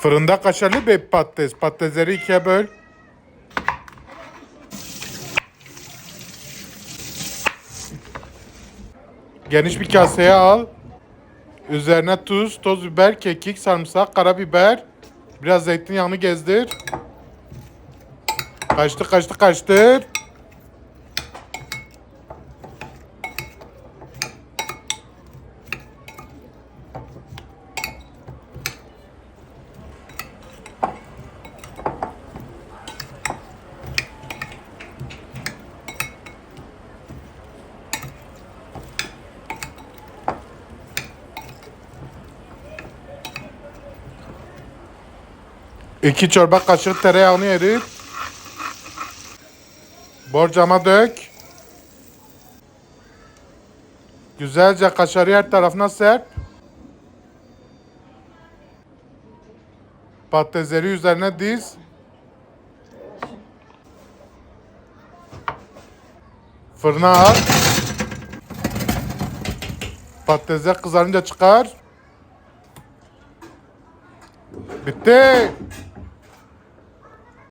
Fırında kaşarlı bir patates. Patatesleri ikiye böl. Geniş bir kaseye al. Üzerine tuz, toz biber, kekik, sarımsak, karabiber. Biraz zeytinyağını gezdir. Kaçtı kaçtı kaçtır. İki çorba kaşığı tereyağını erit. Borcama dök. Güzelce kaşarı her tarafına serp. Patatesleri üzerine diz. Fırına al. Patatesler kızarınca çıkar. Bitti.